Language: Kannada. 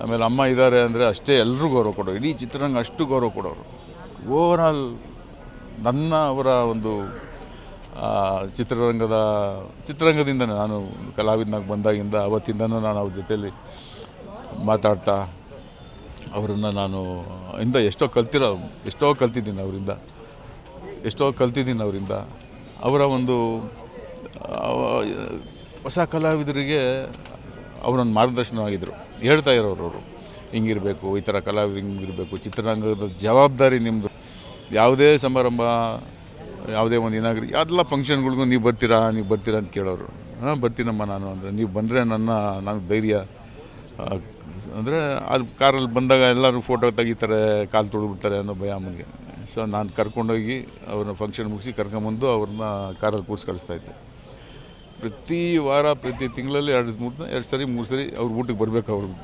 ಆಮೇಲೆ ಅಮ್ಮ ಇದ್ದಾರೆ ಅಂದರೆ ಅಷ್ಟೇ ಎಲ್ಲರೂ ಗೌರವ ಕೊಡೋರು. ಇಡೀ ಚಿತ್ರರಂಗ ಅಷ್ಟು ಗೌರವ ಕೊಡೋರು. ಆಲ್ ನನ್ನ ಅವರ ಒಂದು ಚಿತ್ರರಂಗದ ಚಿತ್ರರಂಗದಿಂದ ನಾನು ಕಲಾವಿದನಾಗಿ ಬಂದಾಗಿಂದ ಅವತ್ತಿಂದನೂ ನಾನು ಅವ್ರ ಜೊತೆಯಲ್ಲಿ ಮಾತಾಡ್ತಾ, ಅವರನ್ನು ನಾನು, ಇಂದ ಎಷ್ಟೋ ಕಲ್ತಿರೋ, ಎಷ್ಟೋ ಕಲ್ತಿದ್ದೀನಿ ಅವರಿಂದ, ಎಷ್ಟೋ ಕಲ್ತಿದ್ದೀನಿ ಅವರಿಂದ. ಅವರ ಒಂದು ಹೊಸ ಕಲಾವಿದರಿಗೆ ಅವರೊಂದು ಮಾರ್ಗದರ್ಶನ ಆಗಿದ್ದರು ಹೇಳ್ತಾ ಇರೋರು ಅವರು. ಹಿಂಗಿರಬೇಕು, ಈ ಥರ ಕಲಾವಿದರು ಹಿಂಗಿರಬೇಕು, ಚಿತ್ರರಂಗದ ಜವಾಬ್ದಾರಿ ನಿಮ್ಮದು ಯಾವುದೇ ಸಮಾರಂಭ, ಯಾವುದೇ ಒಂದು ಏನಾಗಲಿ ಎಲ್ಲ ಫಂಕ್ಷನ್ಗಳಿಗೂ ನೀವು ಬರ್ತೀರಾ ನೀವು ಬರ್ತೀರಾ ಅಂತ ಕೇಳೋರು. ಹಾಂ ಬರ್ತೀನಮ್ಮ ನಾನು ಅಂದರೆ, ನೀವು ಬಂದರೆ ನನ್ನ ನನಗೆ ಧೈರ್ಯ. ಅಂದರೆ ಅದು ಕಾರಲ್ಲಿ ಬಂದಾಗ ಎಲ್ಲರೂ ಫೋಟೋ ತೆಗಿತಾರೆ, ಕಾಲು ತೊಳ್ಬಿಡ್ತಾರೆ ಅನ್ನೋ ಭಯ ಅಮ್ಮನಿಗೆ. ಸೊ ನಾನು ಕರ್ಕೊಂಡೋಗಿ ಅವ್ರನ್ನ ಫಂಕ್ಷನ್ ಮುಗಿಸಿ ಕರ್ಕೊಂಬಂದು ಅವ್ರನ್ನ ಕಾರಲ್ಲಿ ಕೂರಿಸಿ ಕಳಿಸ್ತಾ ಇದ್ದೆ. ಪ್ರತಿ ವಾರ ಪ್ರತಿ ತಿಂಗಳಲ್ಲಿ ಎರಡು ಮೂರು ಎರಡು ಸರಿ ಮೂರು ಸರಿ ಅವ್ರ ಊಟಕ್ಕೆ ಬರಬೇಕು ಅವ್ರು.